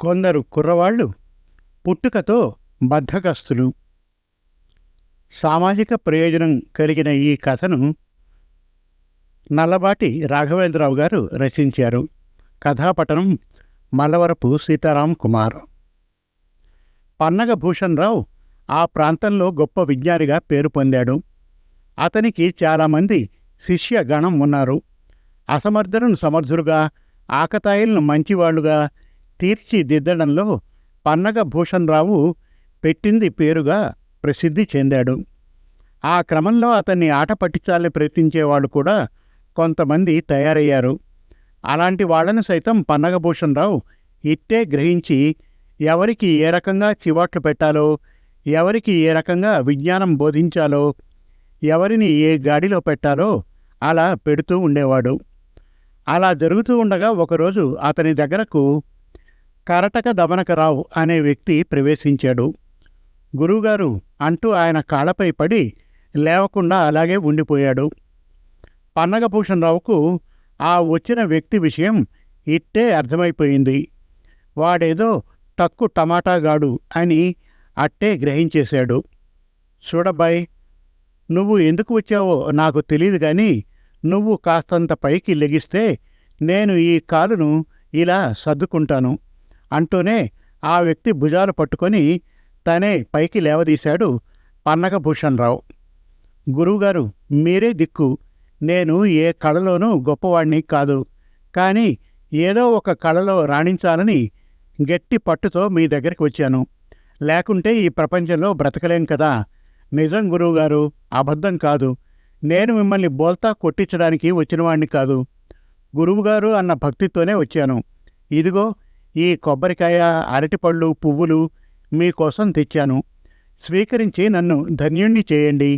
కొందరు కుర్రవాళ్ళు పుట్టుకతో బద్ధకస్తులు. సామాజిక ప్రయోజనం కలిగిన ఈ కథను నల్లబాటి రాఘవేంద్రరావు గారు రచించారు. కథాపటనం మల్లవరపు సీతారాం కుమార్. పన్నగ భూషణ్ రావు ఆ ప్రాంతంలో గొప్ప విజ్ఞానిగా పేరు పొందాడు. అతనికి చాలామంది శిష్య గణం ఉన్నారు. అసమర్థులను సమర్థులుగా ఆకతాయిలను మంచివాళ్ళుగా తీర్చిదిద్దడంలో పన్నగ భూషణ్ రావు పెట్టింది పేరుగా ప్రసిద్ధి చెందాడు. ఆ క్రమంలో అతన్ని ఆట పట్టించాలని ప్రయత్నించేవాళ్ళు కూడా కొంతమంది తయారయ్యారు. అలాంటి వాళ్ళను సైతం పన్నగభూషణరావు ఇట్టే గ్రహించి ఎవరికి ఏ రకంగా చివాట్లు పెట్టాలో ఎవరికి ఏ రకంగా విజ్ఞానం బోధించాలో ఎవరిని ఏ గాడిలో పెట్టాలో అలా పెడుతూ ఉండేవాడు. అలా జరుగుతూ ఉండగా ఒకరోజు అతని దగ్గరకు కరటక దమనకరావు అనే వ్యక్తి ప్రవేశించాడు. గురువుగారు అంటూ ఆయన కాళ్ళపై పడి లేవకుండా అలాగే ఉండిపోయాడు. పన్నగభూషణరావుకు ఆ వచ్చిన వ్యక్తి విషయం ఇట్టే అర్థమైపోయింది. వాడేదో తక్కు టమాటాగాడు అని అట్టే గ్రహించేశాడు. చూడబ్బాయ్ నువ్వు ఎందుకు వచ్చావో నాకు తెలియదు కానీ నువ్వు కాస్తంత పైకి లెగిస్తే నేను ఈ కాలును ఇలా సర్దుకుంటాను. అంటూనే ఆ వ్యక్తి భుజాలు పట్టుకొని తనే పైకి లేవదీశాడు పన్నగభూషణ్ రావు గురువుగారు మీరే దిక్కు. నేను ఏ కళలోనూ గొప్పవాణ్ణి కాదు. కానీ ఏదో ఒక కళలో రాణించాలని గట్టి పట్టుతో మీ దగ్గరికి వచ్చాను. లేకుంటే ఈ ప్రపంచంలో బ్రతకలేం కదా. నిజం గురువుగారు అబద్ధం కాదు. నేను మిమ్మల్ని బోల్తా కొట్టించడానికి వచ్చినవాణ్ణి కాదు. గురువుగారు అన్న భక్తితోనే వచ్చాను. ఇదిగో ఈ కొబ్బరికాయ అరటిపళ్ళు పువ్వులు మీకోసం తెచ్చాను. స్వీకరించి నన్ను ధన్యుణ్ణి చేయండి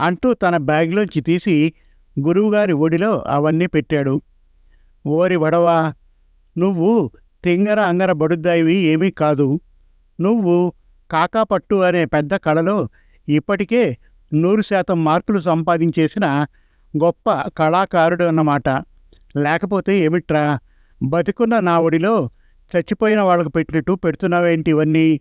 అంటూ తన బ్యాగ్లోంచి తీసి గురువుగారి ఒడిలో అవన్నీ పెట్టాడు. ఓరి వడవా నువ్వు తింగర అంగర బడుద్దాయివి ఏమీ కాదు. నువ్వు కాకాపట్టు అనే పెద్ద కళలో ఇప్పటికే నూరు శాతం మార్కులు సంపాదించేసిన గొప్ప కళాకారుడు అన్నమాట లేకపోతే ఏమిట్రా? బతికున్న నా ఒడిలో చచ్చిపోయిన వాళ్ళకు పెట్టినట్టు పెడుతున్నావేంటి ఇవన్నీ?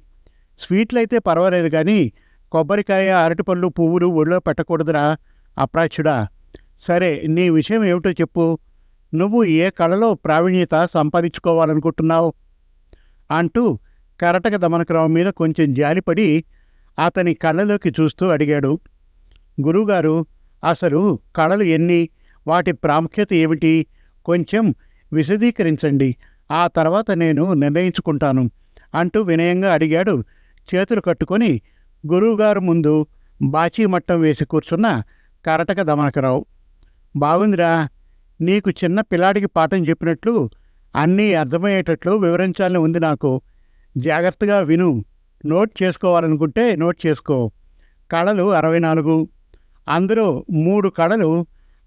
స్వీట్లయితే పర్వాలేదు కానీ కొబ్బరికాయ అరటిపళ్ళు పువ్వులు ఒడిలో పెట్టకూడదురా. అప్రాచుడా సరే నీ విషయం ఏమిటో చెప్పు. నువ్వు ఏ కళలో ప్రావీణ్యత సంపాదించుకోవాలనుకుంటున్నావు? అంటూ కరటక దమనకరావు మీద కొంచెం జాలిపడి అతని కళ్ళలోకి చూస్తూ అడిగాడు. గురువుగారు అసలు కళలు ఎన్ని? వాటి ప్రాముఖ్యత ఏమిటి? కొంచెం విశదీకరించండి. ఆ తర్వాత నేను నిర్ణయించుకుంటాను అంటూ వినయంగా అడిగాడు. చేతులు కట్టుకొని గురువుగారు ముందు బాచీమట్టం వేసి కూర్చున్న కరటక దమనకరావు. బాగుందిరా నీకు చిన్న పిల్లాడికి పాఠం చెప్పినట్లు అన్నీ అర్థమయ్యేటట్లు వివరించాలని ఉంది నాకు. జాగ్రత్తగా విను. నోట్ చేసుకోవాలనుకుంటే నోట్ చేసుకో. కళలు అరవై నాలుగు. అందులో మూడు కళలు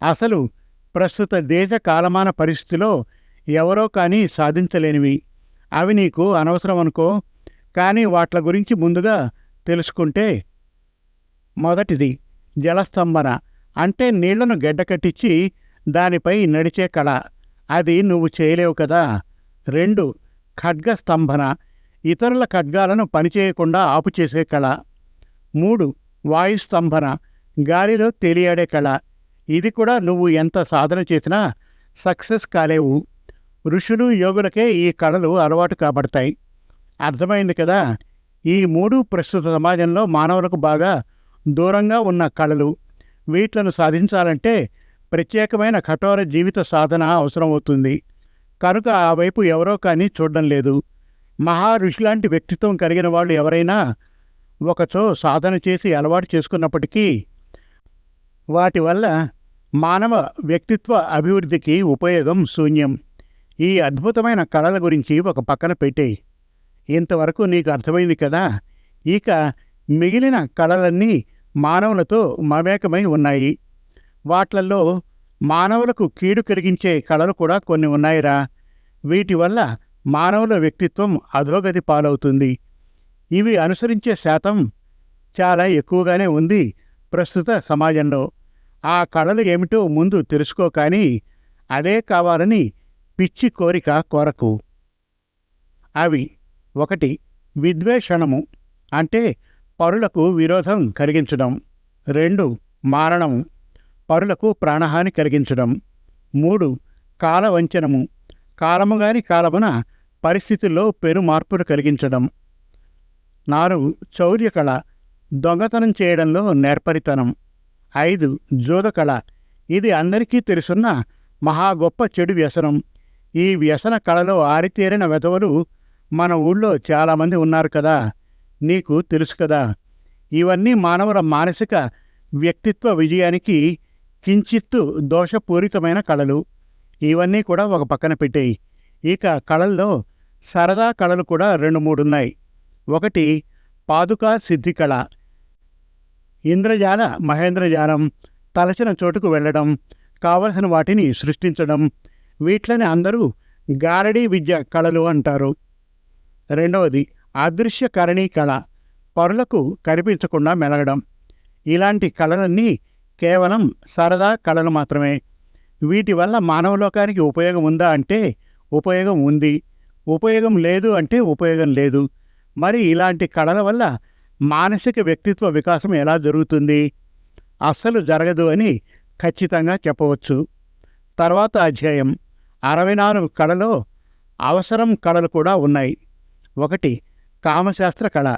అసలు ప్రస్తుత దేశ కాలమాన పరిస్థితిలో ఎవరో కానీ సాధించలేనివి. అవి నీకు అనవసరం అనుకో కానీ వాట్ల గురించి ముందుగా తెలుసుకుంటే మొదటిది జలస్తంభన. అంటే నీళ్ళను గడ్డకట్టించి దానిపై నడిచే కళ. అది నువ్వు చేయలేవు కదా. రెండు ఖడ్గ స్తంభన ఇతరుల ఖడ్గాలను పనిచేయకుండా ఆపుచేసే కళ. మూడు వాయుస్తంభన. గాలిలో తేలియాడే కళ. ఇది కూడా నువ్వు ఎంత సాధన చేసినా సక్సెస్ కాలేవు. ఋషులు యోగులకే ఈ కళలు అలవాటు కాబడతాయి. అర్థమైంది కదా? ఈ మూడు ప్రస్తుత సమాజంలో మానవులకు బాగా దూరంగా ఉన్న కళలు వీట్లను సాధించాలంటే ప్రత్యేకమైన కఠోర జీవిత సాధన అవసరమవుతుంది కనుక ఆ వైపు ఎవరో కానీ చూడడం లేదు. మహా ఋషిలాంటి వ్యక్తిత్వం కలిగిన వాళ్ళు ఎవరైనా ఒకచో సాధన చేసి అలవాటు చేసుకున్నప్పటికీ వాటి వల్ల మానవ వ్యక్తిత్వ అభివృద్ధికి ఉపయోగం శూన్యం. ఈ అద్భుతమైన కళల గురించి ఒక పక్కన పెట్టేయి. ఇంతవరకు నీకు అర్థమైంది కదా? ఇక మిగిలిన కళలన్నీ మానవులతో మమేకమై ఉన్నాయి. వాట్లల్లో మానవులకు కీడు కలిగించే కళలు కూడా కొన్ని ఉన్నాయిరా. వీటి వల్ల మానవుల వ్యక్తిత్వం అధోగతి పాలవుతుంది. ఇవి అనుసరించే శాతం చాలా ఎక్కువగానే ఉంది ప్రస్తుత సమాజంలో. ఆ కళలు ఏమిటో ముందు తెలుసుకో కానీ అదే కావాలని పిచ్చి కోరిక కోరకు. అవి ఒకటి విద్వేషణము అంటే పరులకు విరోధం కలిగించడం. రెండు మారణము పరులకు ప్రాణహాని కలిగించడం. మూడు కాలవంచనము కాలముగాని కాలమున పరిస్థితుల్లో పెను మార్పులు కలిగించడం. నాలుగు చౌర్యకళ దొంగతనం చేయడంలో నేర్పరితనం. ఐదు జోదకళ ఇది అందరికీ తెలుసున్న మహా గొప్ప చెడు వ్యసనం. ఈ వ్యసన కళలో ఆరితేరిన వెధవలు మన ఊళ్ళో చాలామంది ఉన్నారు కదా. నీకు తెలుసు కదా. ఇవన్నీ మానవుల మానసిక వ్యక్తిత్వ విజయానికి కించిత్తు దోషపూరితమైన కళలు. ఇవన్నీ కూడా ఒక పక్కన పెట్టేయి. ఇక కళల్లో సరదా కళలు కూడా రెండు మూడున్నాయి. ఒకటి పాదుకా సిద్ధి కళ. ఇంద్రజాల మహేంద్రజాలం తలచిన చోటుకు వెళ్ళడం కావలసిన వాటిని సృష్టించడం వీట్లని అందరూ గారడీ విద్య కళలు అంటారు. రెండవది అదృశ్య కరణీ కళ పరులకు కనిపించకుండా మెలగడం. ఇలాంటి కళలన్నీ కేవలం సరదా కళలు మాత్రమే. వీటి వల్ల మానవలోకానికి ఉపయోగం ఉందా అంటే ఉపయోగం ఉంది. ఉపయోగం లేదు అంటే ఉపయోగం లేదు. మరి ఇలాంటి కళల వల్ల మానసిక వ్యక్తిత్వ వికాసం ఎలా జరుగుతుంది? అస్సలు జరగదు అని ఖచ్చితంగా చెప్పవచ్చు. తర్వాత అధ్యాయం. అరవై నాలుగు కళలో అవసరం కళలు కూడా ఉన్నాయి. ఒకటి కామశాస్త్ర కళ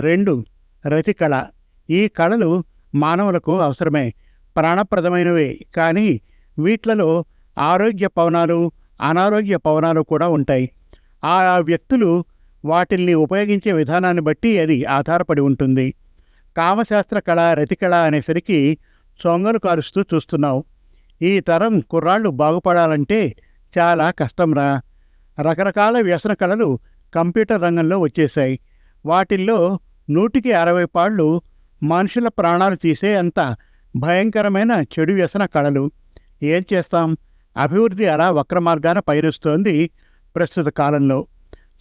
రెండు రతి కళ. ఈ కళలు మానవులకు అవసరమే ప్రాణప్రదమైనవే. కానీ వీట్లలో ఆరోగ్య పవనాలు అనారోగ్య పవనాలు కూడా ఉంటాయి. ఆ వ్యక్తులు వాటిల్ని ఉపయోగించే విధానాన్ని బట్టి అది ఆధారపడి ఉంటుంది. కామశాస్త్ర కళ రతికళ అనేసరికి చొంగలు కారుస్తూ చూస్తున్నావు. ఈ తరం కుర్రాళ్ళు బాగుపడాలంటే చాలా కష్టంరా. రకరకాల వ్యసన కళలు కంప్యూటర్ రంగంలో వచ్చేశాయి. వాటిల్లో నూటికి అరవై పాళ్ళు మనుషుల ప్రాణాలు తీసే అంత భయంకరమైన చెడు వ్యసన కళలు. ఏం చేస్తాం? అభివృద్ధి అలా వక్రమార్గాన పయనిస్తోంది ప్రస్తుత కాలంలో.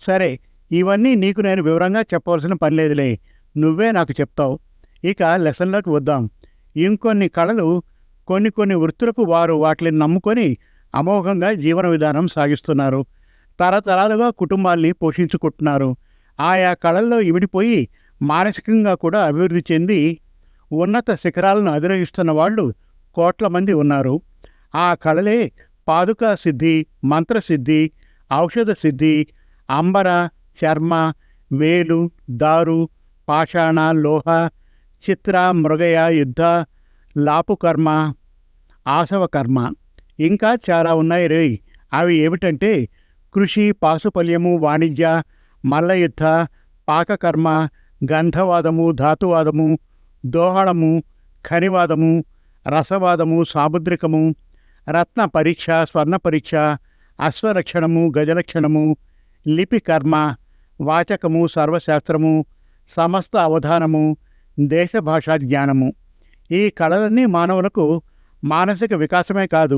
సరే ఇవన్నీ నీకు నేను వివరంగా చెప్పవలసిన పనిలేదులే నువ్వే నాకు చెప్తావు. ఇక లెసన్లోకి వద్దాం. ఇంకొన్ని కళలు కొన్ని కొన్ని వృత్తులకు వారు వాటిని నమ్ముకొని అమోఘంగా జీవన విధానం సాగిస్తున్నారు. తరతరాలుగా కుటుంబాల్ని పోషించుకుంటున్నారు. ఆయా కళల్లో ఇమిడిపోయి మానసికంగా కూడా అభివృద్ధి చెంది ఉన్నత శిఖరాలను అధిరోహిస్తున్న వాళ్ళు కోట్ల మంది ఉన్నారు. ఆ కళలే పాదుకా సిద్ధి మంత్రసిద్ధి ఔషధ సిద్ధి అంబర చర్మ వేలు దారు పాషాణ లోహ చిత్ర మృగయ యుద్ధ లాపుకర్మ ఆసవకర్మ ఇంకా చాలా ఉన్నాయి రేయ్ అవి ఏమిటంటే కృషి పాశుపల్యము వాణిజ్య మల్లయుద్ధ పాకకర్మ గంధవాదము ధాతువాదము దోహళము ఖనివాదము రసవాదము సాముద్రికము రత్న పరీక్ష స్వర్ణ పరీక్ష అశ్వరక్షణము గజలక్షణము లిపి కర్మ వాచకము సర్వశాస్త్రము సమస్త అవధానము దేశభాషా జ్ఞానము ఈ కళలన్నీ మానవులకు మానసిక వికాసమే కాదు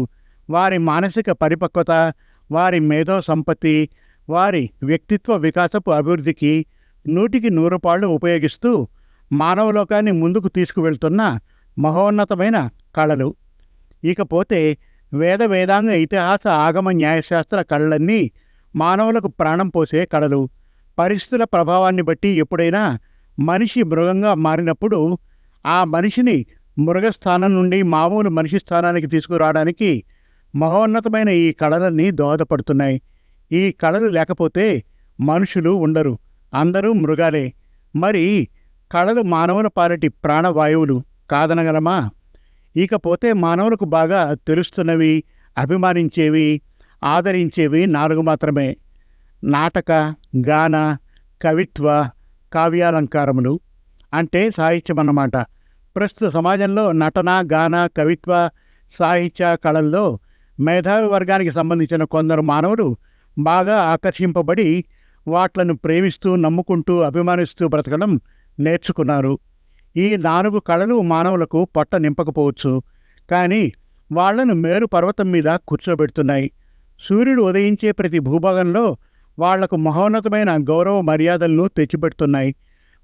వారి మానసిక పరిపక్వత వారి మేధో సంపత్తి వారి వ్యక్తిత్వ వికాసపు అభివృద్ధికి నూటికి నూరు పాళ్ళు ఉపయోగిస్తూ మానవలోకాన్ని ముందుకు తీసుకువెళ్తున్న మహోన్నతమైన కళలు. ఇకపోతే వేద వేదాంగ ఇతిహాస ఆగమ న్యాయశాస్త్ర కళలన్నీ మానవులకు ప్రాణం పోసే కళలు. పరిస్థితుల ప్రభావాన్ని బట్టి ఎప్పుడైనా మనిషి మృగంగా మారినప్పుడు ఆ మనిషిని మృగస్థానం నుండి మామూలు మనిషి స్థానానికి తీసుకురావడానికి మహోన్నతమైన ఈ కళలన్నీ దోహదపడుతున్నాయి. ఈ కళలు లేకపోతే మనుషులు ఉండరు. అందరూ మృగాలే. మరి కళలు మానవుల పాలటి ప్రాణవాయువులు కాదనగలమా? ఇకపోతే మానవులకు బాగా తెలుస్తున్నవి అభిమానించేవి ఆదరించేవి నాలుగు మాత్రమే. నాటక గాన కవిత్వ కావ్యాలంకారములు అంటే సాహిత్యం అన్నమాట ప్రస్తుత సమాజంలో నటన గాన కవిత్వ సాహిత్య కళల్లో మేధావి వర్గానికి సంబంధించిన కొందరు మానవులు బాగా ఆకర్షింపబడి వాట్లను ప్రేమిస్తూ నమ్ముకుంటూ అభిమానిస్తూ బ్రతకడం నేర్చుకున్నారు. ఈ నాలుగు కళలు మానవులకు పొట్ట నింపకపోవచ్చు. కానీ వాళ్ళను మేరు పర్వతం మీద కూర్చోబెడుతున్నాయి. సూర్యుడు ఉదయించే ప్రతి భూభాగంలో వాళ్ళకు మహోన్నతమైన గౌరవ మర్యాదలను తెచ్చిపెడుతున్నాయి.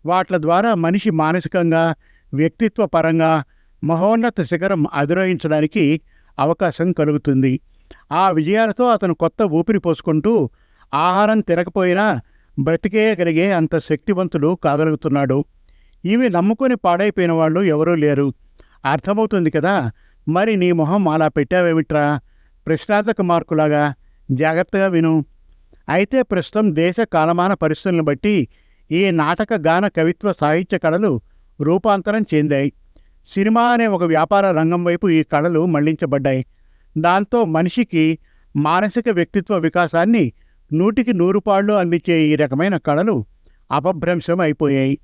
వాట్ల ద్వారా మనిషి మానసికంగా వ్యక్తిత్వ పరంగా మహోన్నత శిఖరం అధిరోహించడానికి అవకాశం కలుగుతుంది. ఆ విజయాలతో అతను కొత్త ఊపిరి పోసుకుంటూ ఆహారం తినకపోయినా బ్రతికేయగలిగే అంత శక్తివంతుడు కాగలుగుతున్నాడు. ఇవి నమ్ముకొని పాడైపోయిన వాళ్ళు ఎవరూ లేరు. అర్థమవుతుంది కదా మరి నీ మొహం అలా పెట్టావేమిట్రా? ప్రశ్నార్థక మార్కులాగా జాగ్రత్తగా విను. అయితే ప్రస్తుతం దేశ కాలమాన పరిస్థితులను బట్టి ఈ నాటక గాన కవిత్వ సాహిత్య కళలు రూపాంతరం చెందాయి. సినిమా అనే ఒక వ్యాపార రంగం వైపు ఈ కళలు మళ్ళించబడ్డాయి. దాంతో మనిషికి మానసిక వ్యక్తిత్వ వికాసాన్ని నూటికి నూరు పాళ్ళు అందించే ఈ రకమైన కళలు అపభ్రంశం అయిపోయాయి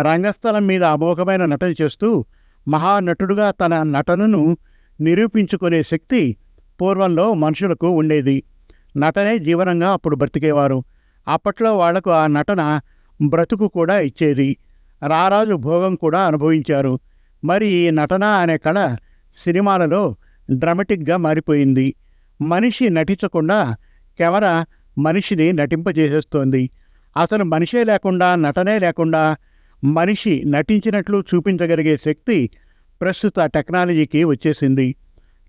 రంగస్థలం మీద అమోఘమైన నటన చేస్తూ మహానటుడుగా తన నటనను నిరూపించుకునే శక్తి పూర్వంలో మనుషులకు ఉండేది. నటనే జీవనంగా అప్పుడు బ్రతికేవారు. అప్పట్లో వాళ్ళకు ఆ నటన బ్రతుకు కూడా ఇచ్చేది. రారాజు భోగం కూడా అనుభవించారు. మరి ఈ నటన అనే కళ సినిమాలలో డ్రమటిక్గా మారిపోయింది. మనిషి నటించకుండా కెమెరా మనిషిని నటింపజేసేస్తోంది. అసలు మనిషే లేకుండా నటనే లేకుండా మనిషి నటించినట్లు చూపించగలిగే శక్తి ప్రస్తుత టెక్నాలజీకి వచ్చేసింది.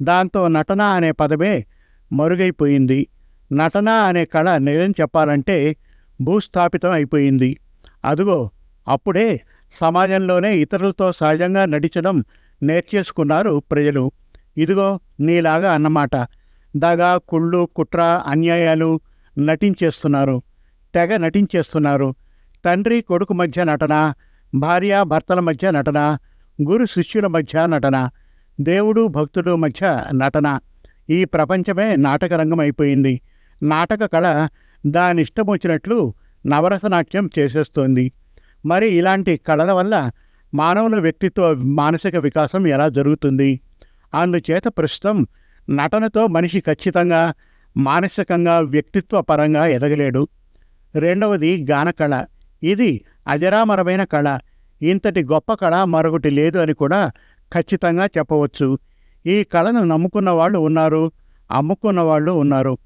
దాంతో నటన అనే పదమే మరుగైపోయింది. నటన అనే కళ నిజం చెప్పాలంటే భూస్థాపితం అయిపోయింది. అదుగో అప్పుడే సమాజంలోనే ఇతరులతో సహజంగా నటించడం నేర్చేసుకున్నారు ప్రజలు. ఇదిగో నీలాగా అన్నమాట. దగా కుళ్ళు కుట్ర అన్యాయాలు నటించేస్తున్నారు. తెగ నటించేస్తున్నారు. తండ్రి కొడుకు మధ్య నటన భార్య భర్తల మధ్య నటన గురు శిష్యుల మధ్య నటన దేవుడు భక్తుడు మధ్య నటన. ఈ ప్రపంచమే నాటకరంగం అయిపోయింది. నాటక కళ దానిష్టం వచ్చినట్లు నవరసనాట్యం చేసేస్తోంది. మరి ఇలాంటి కళల వల్ల మానవుల వ్యక్తిత్వ మానసిక వికాసం ఎలా జరుగుతుంది? అందుచేత ప్రస్తుతం నటనతో మనిషి ఖచ్చితంగా మానసికంగా వ్యక్తిత్వ పరంగా ఎదగలేడు. రెండవది గానకళ. ఇది అజరామరమైన కళ. ఇంతటి గొప్ప కళ మరొకటి లేదు అని కూడా ఖచ్చితంగా చెప్పవచ్చు. ఈ కళను నమ్ముకున్న వాళ్ళు ఉన్నారు అమ్ముకున్న వాళ్ళు ఉన్నారు.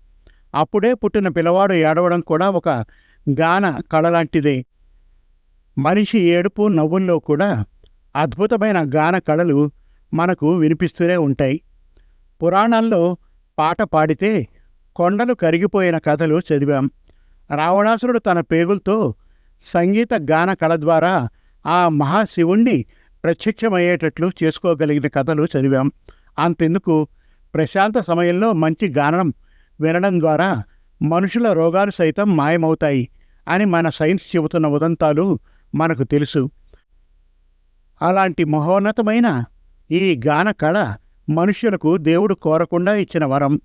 అప్పుడే పుట్టిన పిల్లవాడు ఏడవడం కూడా ఒక గాన కళ లాంటిదే. మనిషి ఏడుపు నవ్వుల్లో కూడా అద్భుతమైన గాన కళలు మనకు వినిపిస్తూనే ఉంటాయి. పురాణాల్లో పాట పాడితే కొండలు కరిగిపోయిన కథలు చదివాం. రావణాసురుడు తన పేగులతో సంగీత గాన కళ ద్వారా ఆ మహాశివుణ్ణి ప్రత్యక్షమయ్యేటట్లు చేసుకోగలిగిన కథలు చదివాం. అంతెందుకు? ప్రశాంత సమయంలో మంచి గానం వినడం ద్వారా మనుషుల రోగాలు సైతం మాయమవుతాయి అని మన సైన్స్ చెబుతున్న ఉదంతాలు మనకు తెలుసు. అలాంటి మహోన్నతమైన ఈ గాన కళ మనుష్యులకు దేవుడు కోరకుండా ఇచ్చిన వరం.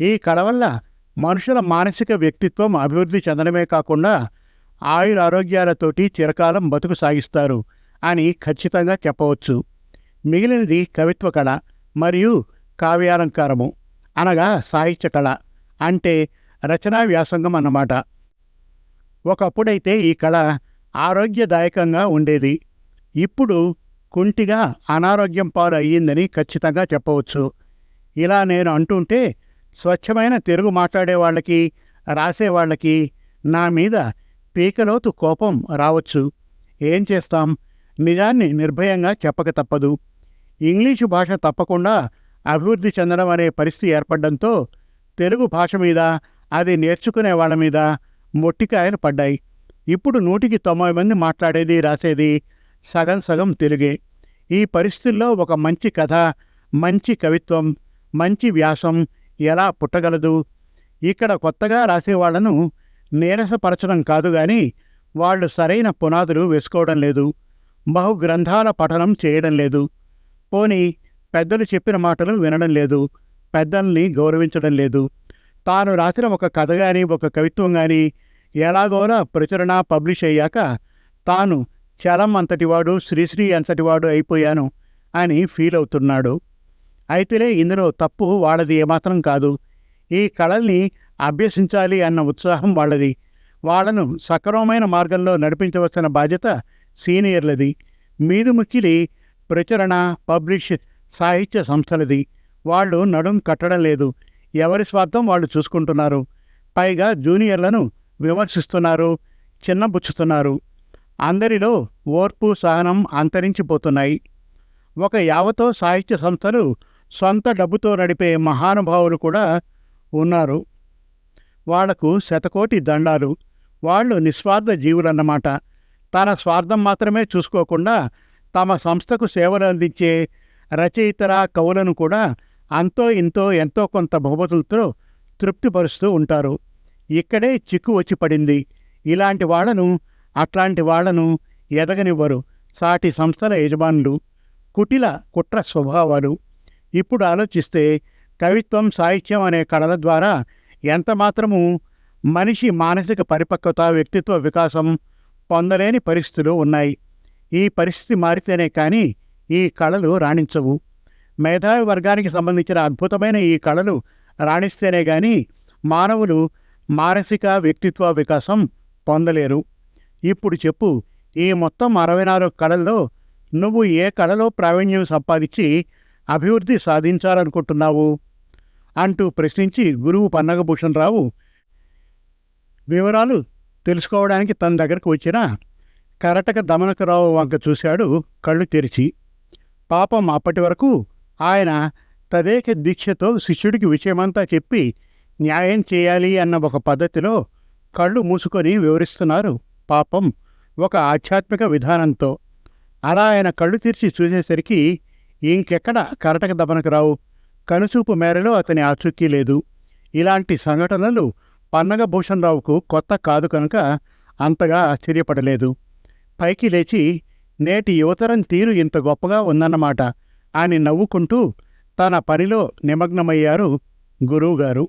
ఈ కళ వల్ల మనుషుల మానసిక వ్యక్తిత్వం అభివృద్ధి చెందడమే కాకుండా ఆయుర ఆరోగ్యాలతోటి చిరకాలం బతుకు సాగిస్తారు అని ఖచ్చితంగా చెప్పవచ్చు. మిగిలినది కవిత్వ కళ మరియు కావ్యాలంకారము. అనగా సాహిత్య కళ అంటే రచనా వ్యాసంగం అన్నమాట. ఒకప్పుడైతే ఈ కళ ఆరోగ్యదాయకంగా ఉండేది. ఇప్పుడు కుంటిగా అనారోగ్యం పాలు అయ్యిందని ఖచ్చితంగా చెప్పవచ్చు. ఇలా నేను అంటుంటే స్వచ్ఛమైన తెలుగు మాట్లాడే వాళ్ళకి రాసేవాళ్ళకి నా మీద పీకలోతు కోపం రావచ్చు. ఏం చేస్తాం? నిజాన్ని నిర్భయంగా చెప్పక తప్పదు. ఇంగ్లీషు భాష తప్పకుండా అభివృద్ధి చెందడం అనే పరిస్థితి ఏర్పడడంతో తెలుగు భాష మీద అది నేర్చుకునే వాళ్ళ మీద మొట్టికాయలు పడ్డాయి. ఇప్పుడు నూటికి తొంభై మంది మాట్లాడేది రాసేది సగం సగం తెలుగే. ఈ పరిస్థితుల్లో ఒక మంచి కథ మంచి కవిత్వం మంచి వ్యాసం ఎలా పుట్టగలదు? ఇక్కడ కొత్తగా రాసేవాళ్ళను నీరసపరచడం కాదు గాని వాళ్ళు సరైన పునాదులు వేసుకోవడం లేదు. బహు గ్రంథాల పఠనం చేయడం లేదు. పోని పెద్దలు చెప్పిన మాటలు వినడం లేదు. పెద్దల్ని గౌరవించడం లేదు. తాను రాసిన ఒక కథ కానీ ఒక కవిత్వం కానీ ఎలాగోలా ప్రచురణ పబ్లిష్ అయ్యాక తాను చలం అంతటివాడు శ్రీశ్రీ అంతటివాడు అయిపోయాను అని ఫీల్ అవుతున్నాడు. అయితేలే ఇందులో తప్పు వాళ్ళది ఏమాత్రం కాదు. ఈ కళల్ని అభ్యసించాలి అన్న ఉత్సాహం వాళ్ళది. వాళ్ళను సక్రమమైన మార్గంలో నడిపించవలసిన బాధ్యత సీనియర్లది. మీదు ముక్కిలి ప్రచురణ పబ్లిష్ సాహిత్య సంస్థలది. వాళ్ళు నడుం కట్టడం లేదు. ఎవరి స్వార్థం వాళ్ళు చూసుకుంటున్నారు. పైగా జూనియర్లను విమర్శిస్తున్నారు చిన్నబుచ్చుతున్నారు. అందరిలో ఓర్పు సహనం అంతరించిపోతున్నాయి. ఒక యావతో సాహిత్య సంస్థలు సొంత డబ్బుతో నడిపే మహానుభావులు కూడా ఉన్నారు. వాళ్ళకు శతకోటి దండాలు. వాళ్ళు నిస్వార్థ జీవులన్నమాట. తన స్వార్థం మాత్రమే చూసుకోకుండా తమ సంస్థకు సేవలు అందించే రచయితల కవులను కూడా అంతో ఇంతో ఎంతో కొంత బహుమతులతో తృప్తిపరుస్తూ ఉంటారు. ఇక్కడే చిక్కు వచ్చి పడింది. ఇలాంటి వాళ్ళను అట్లాంటి వాళ్ళను ఎదగనివ్వరు సాటి సంస్థల యజమానులు. కుటిల కుట్ర స్వభావాలు. ఇప్పుడు ఆలోచిస్తే కవిత్వం సాహిత్యం అనే కళల ద్వారా ఎంతమాత్రము మనిషి మానసిక పరిపక్వత వ్యక్తిత్వ వికాసం పొందలేని పరిస్థితులు ఉన్నాయి. ఈ పరిస్థితి మారితేనే కానీ ఈ కళలు రాణించవు. మేధావి వర్గానికి సంబంధించిన అద్భుతమైన ఈ కళలు రాణిస్తేనే కానీ మానవులు మానసిక వ్యక్తిత్వ వికాసం పొందలేరు. ఇప్పుడు చెప్పు ఈ మొత్తం అరవై నాలుగు కళల్లో నువ్వు ఏ కళలో ప్రావీణ్యం సంపాదించి అభివృద్ధి సాధించాలనుకుంటున్నావు? అంటూ ప్రశ్నించి గురువు పన్నగభూషణ్ రావు వివరాలు తెలుసుకోవడానికి తన దగ్గరకు వచ్చిన కరటక దమనకరావు వంక చూశాడు కళ్ళు తెరిచి. పాపం అప్పటి వరకు ఆయన తదేక దీక్షతో శిష్యుడికి విషయమంతా చెప్పి న్యాయం చేయాలి అన్న ఒక పద్ధతిలో కళ్ళు మూసుకొని వివరిస్తున్నారు పాపం ఒక ఆధ్యాత్మిక విధానంతో. అలా ఆయన కళ్ళు తెరిచి చూసేసరికి ఇంకెక్కడ కరటక దమనకరావు కనుచూపు మేరలో అతని ఆచూకీ లేదు. ఇలాంటి సంఘటనలు పన్నగ భూషణరావుకు కొత్త కాదు కనుక అంతగా ఆశ్చర్యపడలేదు. పైకి లేచి నేటి యువతరం తీరు ఇంత గొప్పగా ఉందన్నమాట అని నవ్వుకుంటూ తన పనిలో నిమగ్నమయ్యారు గురువుగారు.